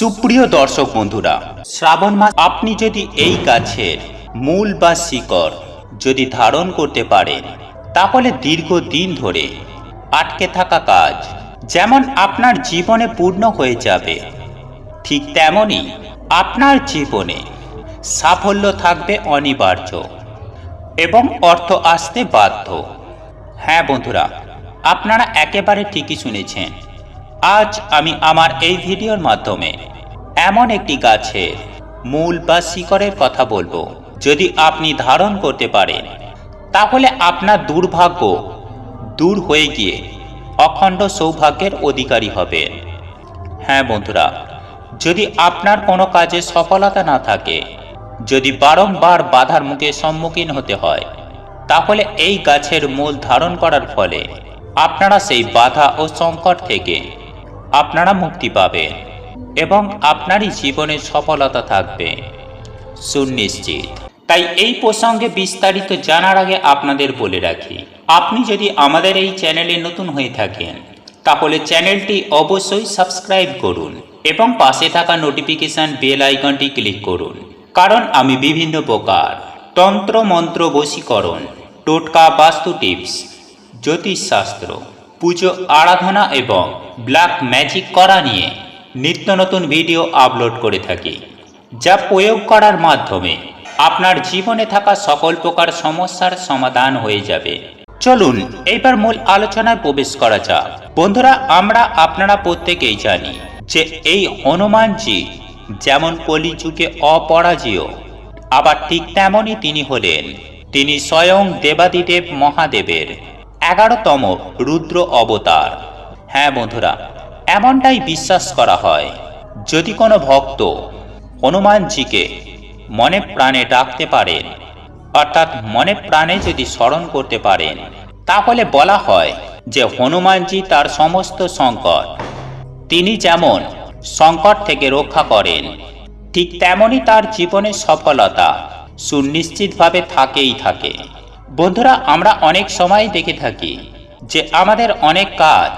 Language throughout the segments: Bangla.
সুপ্রিয় দর্শক বন্ধুরা, শ্রাবণ মাস, আপনি যদি এই গাছের মূল বা শিকড় যদি ধারণ করতে পারেন, তাহলে দীর্ঘদিন ধরে আটকে থাকা কাজ যেমন আপনার জীবনে পূর্ণ হয়ে যাবে, ঠিক তেমনই আপনার জীবনে সাফল্য থাকবে অনিবার্য এবং অর্থ আসতে বাধ্য। হ্যাঁ বন্ধুরা, আপনারা একেবারে ঠিকই শুনেছেন। আজ আমি আমার এই ভিডিওর মাধ্যমে এমন একটি গাছের মূল বা শিকড়ের কথা বলব। যদি আপনি ধারণ করতে পারেন, তাহলে আপনার দুর্ভাগ্য দূর হয়ে গিয়ে অখণ্ড সৌভাগ্যের অধিকারী হবেন হ্যাঁ বন্ধুরা, যদি আপনার কোনো কাজে সফলতা না থাকে, যদি বারংবার বাধার মুখে সম্মুখীন হতে হয়, তাহলে এই গাছের মূল ধারণ করার ফলে আপনারা সেই বাধা ও সংকট থেকে আপনারা মুক্তি পাবেন। এবং আপনারই জীবনে সফলতা থাকবে। সুনিশ্চিত। তাই এই প্রসঙ্গে বিস্তারিত জানার আগে আপনাদের বলে রাখি, আপনি যদি আমাদের এই চ্যানেলে নতুন হয়ে থাকেন, তাহলে চ্যানেলটি অবশ্যই সাবস্ক্রাইব করুন এবং পাশে থাকা নোটিফিকেশন বেল আইকনটি ক্লিক করুন, কারণ আমি বিভিন্ন প্রকার তন্ত্র মন্ত্র বশীকরণ, টোটকা বাস্তু টিপস, জ্যোতিষশাস্ত্র, পুজো আরাধনা এবং ব্ল্যাক ম্যাজিক করা নিয়ে নিত্য নতুন ভিডিও আপলোড করে থাকি, যা প্রয়োগ করার মাধ্যমে আপনার জীবনে থাকা সকল প্রকার সমস্যার সমাধান হয়ে যাবে। চলুন এবার মূল আলোচনায় প্রবেশ করা যাক। বন্ধুরা, আমরা আপনারা প্রত্যেকেই জানি যে এই হনুমানজি যেমন কলিযুগে অপরাজেয়, আবার ঠিক তেমনই তিনি হলেন। তিনি স্বয়ং দেবাদিদেব মহাদেবের এগারোতম রুদ্র অবতার। হ্যাঁ বন্ধুরা এমনটাই বিশ্বাস করা হয়, যদি কোনো ভক্ত হনুমানজিকে মনে প্রাণে ডাকতে পারেন, অর্থাৎ মনে প্রাণে যদি স্মরণ করতে পারেন, তাহলে বলা হয় যে হনুমানজি তার সমস্ত সংকট, তিনি যেমন সংকট থেকে রক্ষা করেন, ঠিক তেমনই তার জীবনে সফলতা সুনিশ্চিতভাবে থাকেই থাকে। বন্ধুরা, আমরা অনেক সময় দেখে থাকি যে আমাদের অনেক কাজ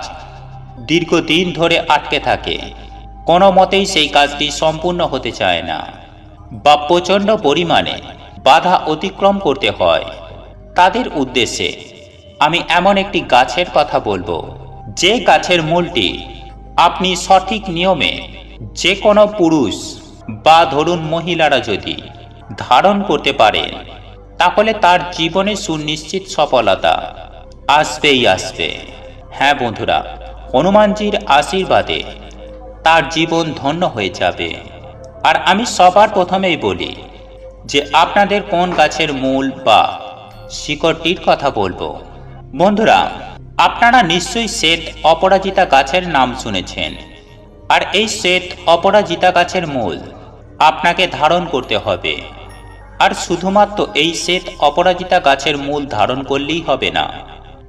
দীর্ঘদিন ধরে আটকে থাকে। কোনো মতেই সেই কাজটি সম্পূর্ণ হতে চায় না। বা প্রচণ্ড পরিমাণে বাধা অতিক্রম করতে হয়। তাদের উদ্দেশ্যে আমি এমন একটি গাছের কথা বলব, যে গাছের মূলটি আপনি সঠিক নিয়মে যে কোনো পুরুষ বা ধরুন মহিলারা যদি ধারণ করতে পারেন, তাহলে তার জীবনে সুনিশ্চিত সফলতা আসবেই আসবে। হ্যাঁ বন্ধুরা হনুমানজির আশীর্বাদে তার জীবন ধন্য হয়ে যাবে। আর আমি সবার প্রথমেই বলি যে আপনাদের কোন গাছের মূল বা শিকড়টির কথা বলব। বন্ধুরা, আপনারা নিশ্চয়ই শ্বেত অপরাজিতা গাছের নাম শুনেছেন। আর এই শ্বেত অপরাজিতা গাছের মূল আপনাকে ধারণ করতে হবে। আর শুধুমাত্র এই শ্বেত অপরাজিতা গাছের মূল ধারণ করলেই হবে না।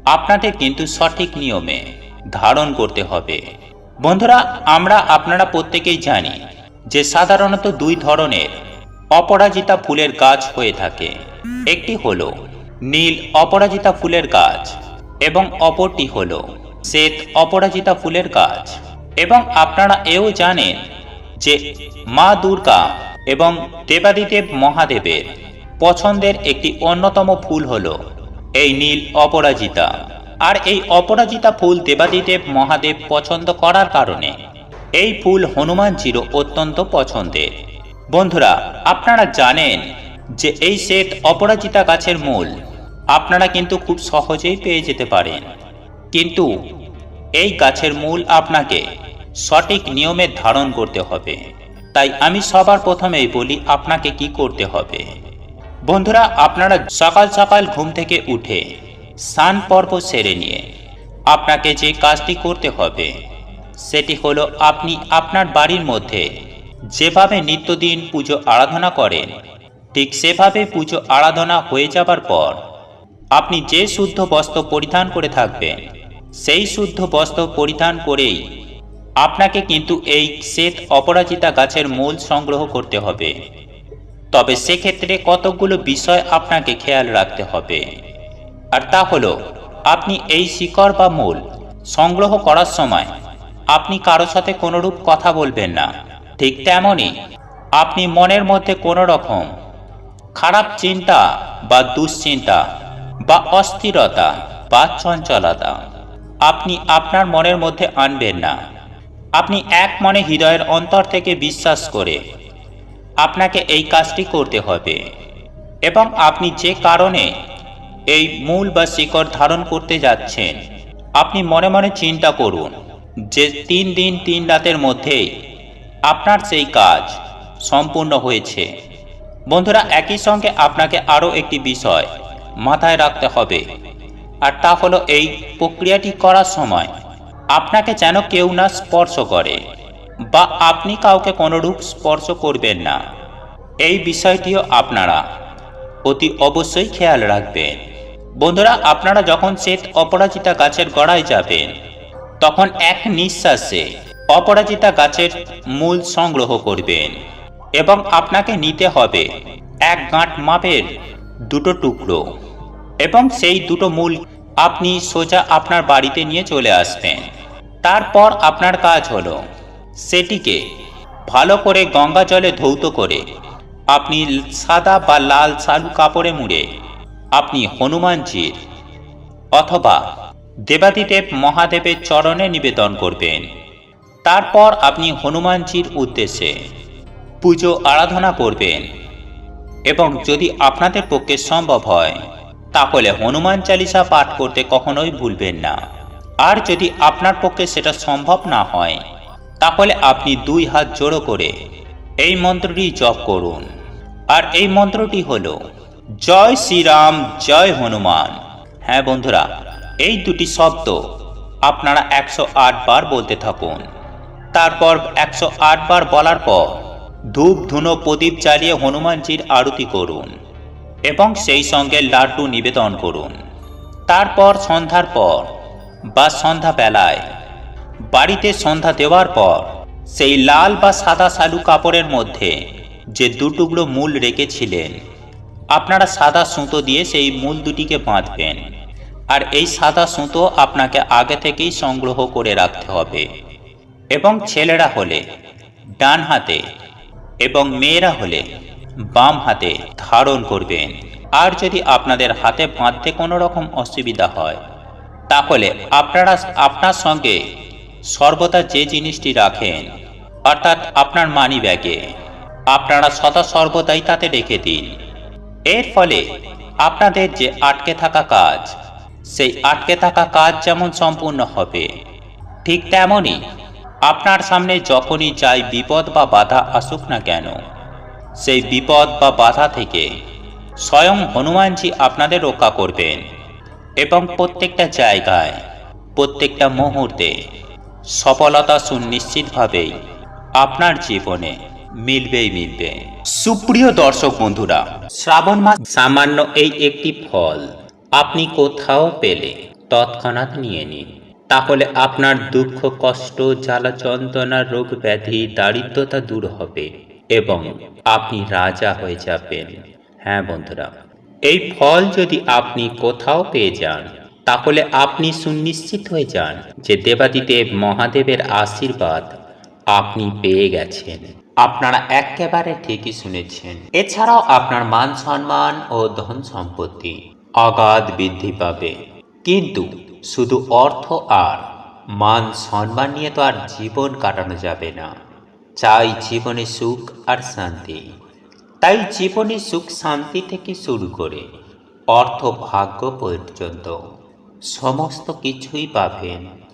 আপনাদের কিন্তু সঠিক নিয়মে ধারণ করতে হবে। বন্ধুরা, আমরা আপনারা প্রত্যেকেই জানি যে সাধারণত দুই ধরনের অপরাজিতা ফুলের গাছ হয়ে থাকে। একটি হল নীল অপরাজিতা ফুলের গাছ এবং অপরটি হল শ্বেত অপরাজিতা ফুলের গাছ। এবং আপনারা এও জানেন যে মা দুর্গা এবং দেবাদিদেব মহাদেবের পছন্দের একটি অন্যতম ফুল হল এই নীল অপরাজিতা। আর এই অপরাজিতা ফুল দেবাদিদেব মহাদেব পছন্দ করার কারণে। এই ফুল হনুমানজিরও অত্যন্ত পছন্দের। বন্ধুরা, আপনারা জানেন যে এই সেট অপরাজিতা গাছের মূল আপনারা কিন্তু খুব সহজেই পেয়ে যেতে পারেন। কিন্তু এই গাছের মূল আপনাকে সঠিক নিয়মে ধারণ করতে হবে। তাই আমি সবার প্রথমেই বলি আপনাকে কি করতে হবে। বন্ধুরা, আপনারা সকাল সকাল ঘুম থেকে উঠে স্নান পর্ব সেরে নিয়ে আপনাকে যে কাজটি করতে হবে, সেটি হলো আপনি আপনার বাড়ির মধ্যে যেভাবে নিত্যদিন পুজো আরাধনা করেন, ঠিক সেভাবে পুজো আরাধনা হয়ে যাবার পর আপনি যে শুদ্ধ বস্ত্র পরিধান করে থাকবেন, সেই শুদ্ধ বস্ত্র পরিধান করেই আপনাকে কিন্তু এই শ্বেত অপরাজিতা গাছের মূল সংগ্রহ করতে হবে। তবে সেক্ষেত্রে কতকগুলো বিষয় আপনাকে খেয়াল রাখতে হবে। আর তা হলো, আপনি এই শিকড় বা মূল সংগ্রহ করার সময় আপনি কারও সাথে কোনোরূপ কথা বলবেন না। ঠিক তেমনই আপনি মনের মধ্যে কোনো রকম খারাপ চিন্তা বা দুশ্চিন্তা বা অস্থিরতা বা চঞ্চলতা আপনি আপনার মনের মধ্যে আনবেন না। আপনি এক মনে হৃদয়ের অন্তর থেকে বিশ্বাস করে আপনাকে এই কাজটি করতে হবে এবং আপনি যে কারণে এই মূল বা শিকড় ধারণ করতে যাচ্ছেন। আপনি মনে মনে চিন্তা করুন যে তিন দিন, তিন রাতের মধ্যেই আপনার সেই কাজ সম্পূর্ণ হয়েছে। বন্ধুরা, একই সঙ্গে আপনাকে আরও একটি বিষয় মাথায় রাখতে হবে, আর তা হলো এই প্রক্রিয়াটি করার সময় আপনাকে যেন কেউ না স্পর্শ করে বা আপনি কাউকে কোনোরূপ স্পর্শ করবেন না। এই বিষয়টিও আপনারা অতি অবশ্যই খেয়াল রাখবেন। বন্ধুরা, আপনারা যখন শ্বেত অপরাজিতা গাছের গড়ায় যাবেন, তখন এক নিঃশ্বাসে অপরাজিতা গাছের মূল সংগ্রহ করবেন এবং আপনাকে নিতে হবে এক গাঁট মাপের দুটো টুকরো এবং সেই দুটো মূল আপনি সোজা আপনার বাড়িতে নিয়ে চলে আসবেন। তারপর আপনার কাজ হলো সেটিকে ভালো করে গঙ্গা জলে ধৌত করে আপনি সাদা বা লাল সালু কাপড়ে মুড়ে আপনি হনুমানজির অথবা দেবাদিদেব মহাদেবের চরণে নিবেদন করবেন। তারপর আপনি হনুমানজির উদ্দেশ্যে পুজো আরাধনা করবেন এবং যদি আপনাদের পক্ষে সম্ভব হয়, তাহলে হনুমান চালিসা পাঠ করতে কখনোই ভুলবেন না। আর যদি আপনার পক্ষে সেটা সম্ভব না হয়, তাহলে আপনি দুই হাত জোড়ো করে এই মন্ত্রটি জপ করুন। আর এই মন্ত্রটি হল জয় শ্রীরাম, জয় হনুমান। হ্যাঁ বন্ধুরা, এই দুটি শব্দ আপনারা একশো আট বার বলতে থাকুন। তারপর একশো আট বার বলার পর ধূপ ধুনো প্রদীপ জ্বালিয়ে হনুমানজির আরতি করুন এবং সেই সঙ্গে লাড্ডু নিবেদন করুন। তারপর সন্ধ্যার পর বা সন্ধ্যা বেলায় বাড়িতে সন্ধ্যা দেওয়ার পর সেই লাল বা সাদা সালু কাপড়ের মধ্যে যে দুটুকরো মূল রেখেছিলেন আপনারা সাদা সুতো দিয়ে সেই মূল দুটিকে বাঁধবেন। আর এই সাদা সুতো আপনাকে আগে থেকেই সংগ্রহ করে রাখতে হবে। এবং ছেলেরা হলে, ডান হাতে এবং মেয়েরা হলে বাম হাতে ধারণ করবেন। আর যদি আপনাদের হাতে বাঁধতে কোনো রকম অসুবিধা হয়, তাহলে আপনারা, আপনার সঙ্গে সর্বদা যে জিনিসটি রাখেন, অর্থাৎ আপনার মানি ব্যাগে, আপনারা সদা সর্বদাই তাতে রেখে দিন। এর ফলে আপনাদের যে আটকে থাকা কাজ, সেই আটকে থাকা কাজ যেমন সম্পূর্ণ হবে, ঠিক তেমনই আপনার সামনে যখনই যাই বিপদ বা বাধা আসুক না কেন, সেই বিপদ বা বাধা থেকে স্বয়ং হনুমানজি আপনাদের রক্ষা করবেন এবং প্রত্যেকটা জায়গায়, প্রত্যেকটা মুহূর্তে সফলতা সুনিশ্চিতভাবেই আপনার জীবনে মিলবেই মিলবে। সুপ্রিয় দর্শক বন্ধুরা, শ্রাবণ মাস সামান্য এই একটি ফল আপনি কোথাও পেলে তৎক্ষণাৎ নিয়ে নিন। তাহলে আপনার দুঃখ, কষ্ট, জ্বালা, যন্ত্রণা, রোগ ব্যাধি, দারিদ্রতা দূর হবে এবং আপনি রাজা হয়ে যাবেন। হ্যাঁ বন্ধুরা, এই ফল যদি আপনি কোথাও পেয়ে যান, তাহলে আপনি সুনিশ্চিত হয়ে যান যে দেবাদিদেব মহাদেবের আশীর্বাদ আপনি পেয়ে গেছেন। আপনারা একেবারে ঠিকই শুনেছেন। এছাড়াও আপনার মান সম্মান ও ধন সম্পত্তি অগাধ বৃদ্ধি পাবে। কিন্তু শুধু অর্থ আর মান সম্মান নিয়ে তো আর জীবন কাটানো যাবে না। চাই জীবনে সুখ আর শান্তি। তাই জীবনে সুখ শান্তি থেকে শুরু করে অর্থ ভাগ্য পর্যন্ত সমস্ত কিছুই পাবেন।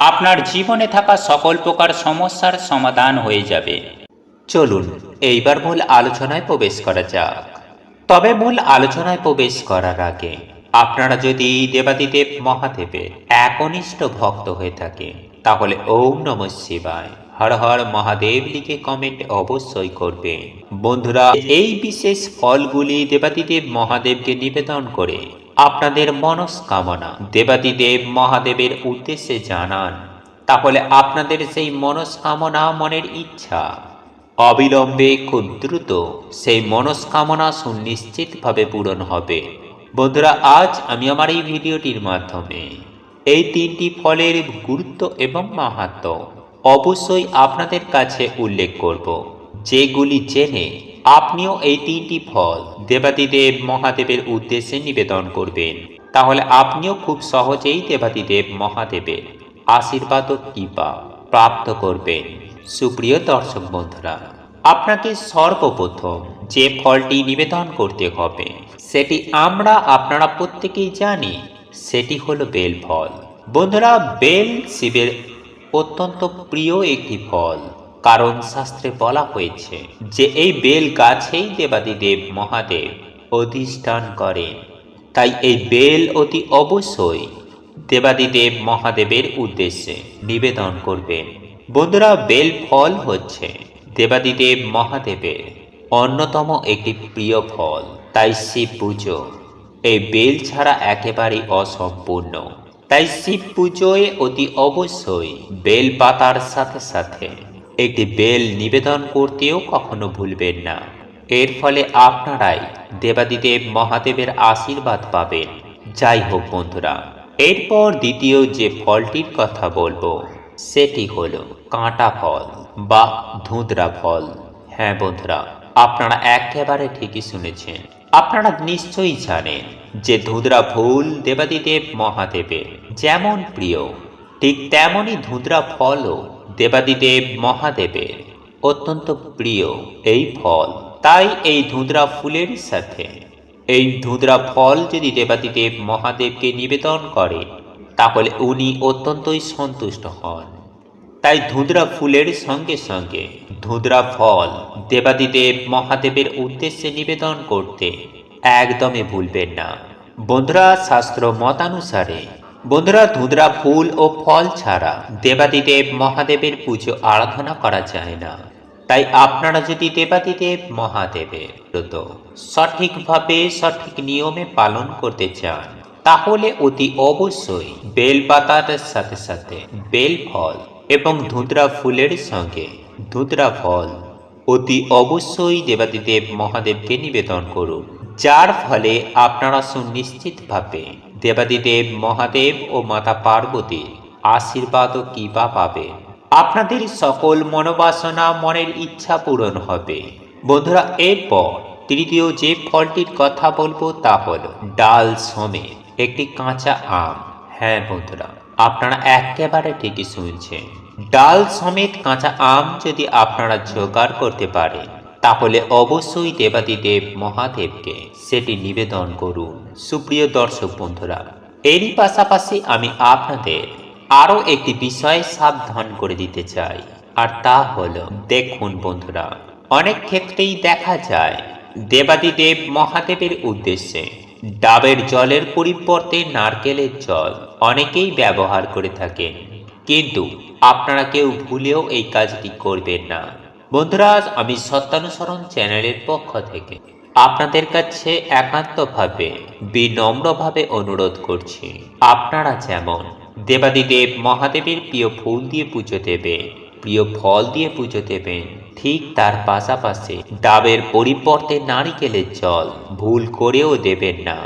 আপনার জীবনে থাকা সকল প্রকার সমস্যার সমাধান হয়ে যাবে। চলুন, এইবার মূল আলোচনায় প্রবেশ করা যাক। তবে মূল আলোচনায় প্রবেশ করার আগে, আপনারা যদি দেবাদিদেব মহাদেবের একনিষ্ঠ ভক্ত হয়ে থাকে তাহলে ওম নম শিবায়। হর হর মহাদেব লিখে কমেন্ট অবশ্যই করবে বন্ধুরা, এই বিশেষ ফলগুলি দেবাদিদেব মহাদেবকে নিবেদন করে আপনাদের মনস্কামনা। দেবাদিদেব মহাদেবের উদ্দেশ্যে জানান, তাহলে আপনাদের সেই মনস্কামনা মনের ইচ্ছা? অবিলম্বে খুব দ্রুত সেই মনস্কামনা সুনিশ্চিতভাবে পূরণ হবে। বন্ধুরা, আজ আমি আমার এই ভিডিওটির মাধ্যমে এই তিনটি ফলের গুরুত্ব এবং মাহাত্ম অবশ্যই আপনাদের কাছে উল্লেখ করব, যেগুলি জেনে আপনিও এই তিনটি ফল দেবাদিদেব মহাদেবের উদ্দেশ্যে নিবেদন করবেন। তাহলে আপনিও খুব সহজেই দেবাদিদেব মহাদেবের আশীর্বাদ ও কৃপা প্রাপ্ত করবেন। সুপ্রিয় দর্শক বন্ধুরা, আপনাকে সর্বপ্রথম যে ফলটি নিবেদন করতে হবে, সেটি আমরা আপনারা প্রত্যেকেই জানি, সেটি হলো বেল ফল। বন্ধুরা, বেল শিবের অত্যন্ত প্রিয় একটি ফল। কারণ শাস্ত্রে বলা হয়েছে যে এই বেল গাছেই দেবাদিদেব মহাদেব অধিষ্ঠান করেন। তাই এই বেল অতি অবশ্যই দেবাদিদেব মহাদেবের উদ্দেশ্যে নিবেদন করবেন। বন্ধুরা, বেল ফল হচ্ছে দেবাদিদেব মহাদেবের অন্যতম একটি প্রিয় ফল, তাই শিব পুজো। এই বেল ছাড়া একেবারেই অসম্পূর্ণ। তাই শিব পুজোয় অতি অবশ্যই বেল পাতার সাথে সাথে একটি বেল নিবেদন করতেও কখনো ভুলবেন না। এর ফলে আপনারাই দেবাদিদেব মহাদেবের আশীর্বাদ পাবেন। যাই হোক বন্ধুরা, এরপর দ্বিতীয় যে ফলটির কথা বলব, সেটি হলো কাঁটা ফল বা ধুঁদরা ফল। হ্যাঁ বন্ধুরা, আপনারা একেবারে ঠিকই শুনেছেন। আপনারা নিশ্চয়ই জানেন যে ধুঁদরা ফুল দেবাদিদেব মহাদেবের যেমন প্রিয়, ঠিক তেমনই ধুঁদরা ফলও দেবাদিদেব মহাদেবের অত্যন্ত প্রিয় এই ফল। তাই এই ধুঁদরা ফুলের সাথে, এই ধুঁদরা ফল যদি দেবাদিদেব মহাদেবকে নিবেদন করে, তাহলে উনি অত্যন্তই সন্তুষ্ট হন। তাই ধুঁদরা ফুলের সঙ্গে সঙ্গে ধুঁদরা ফল দেবাদিদেব মহাদেবের উদ্দেশ্যে নিবেদন করতে একদমই ভুলবেন না। বন্ধুরা, শাস্ত্র মতানুসারে বন্ধুরা ধুঁদরা ফুল ও ফল ছাড়া দেবাদিদেব মহাদেবের পুজো আরাধনা করা যায় না। তাই আপনারা যদি দেবাদিদেব মহাদেবের ব্রত সঠিকভাবে, সঠিক নিয়মে পালন করতে চান, তাহলে অতি অবশ্যই বেল পাতার সাথে সাথে বেল ফল এবং ধুতরা ফুলের সঙ্গে ধুতরা ফল অতি অবশ্যই দেবাদিদেব মহাদেবকে নিবেদন করুন, যার ফলে আপনারা সুনিশ্চিতভাবে দেবাদিদেব, মহাদেব ও মাতা পার্বতীর আশীর্বাদ ও কৃপা পাবে। আপনাদের সকল মনোবাসনা মনের ইচ্ছা পূরণ হবে। বন্ধুরা, এরপর তৃতীয় যে ফলটির কথা বলব তা হলো ডাল সমেত, একটি কাঁচা আম। হ্যাঁ বন্ধুরা, আপনারা একেবারে ঠিকই শুনছেন। ডাল সমেত কাঁচা আম যদি আপনারা জোগাড় করতে পারেন তাহলে অবশ্যই দেবাদিদেব মহাদেবকে সেটি নিবেদন করুন। সুপ্রিয় দর্শক বন্ধুরা, এরই পাশাপাশি আমি আপনাদের আরও একটি বিষয়ে সাবধান করে দিতে চাই, আর তা হল, দেখুন বন্ধুরা, অনেক ক্ষেত্রেই দেখা যায়, দেবাদিদেব মহাদেবের উদ্দেশ্যে ডাবের জলের পরিবর্তে নারকেলের জল অনেকেই ব্যবহার করে থাকেন। কিন্তু আপনারা কেউ ভুলেও এই কাজটি করবেন না। বন্ধুরা আমি সত্যানুসরণ চ্যানেলের পক্ষ থেকে আপনাদের কাছে একান্তভাবে, বিনম্রভাবে অনুরোধ করছি। আপনারা যেমন দেবাদিদেব মহাদেবের প্রিয় ফুল দিয়ে পুজো দেবেন, প্রিয় ফল দিয়ে পুজো দেবেন, ঠিক তার পাশাপাশি ডাবের পরিবর্তে নারিকেলের জল ভুল করেও দেবেন না।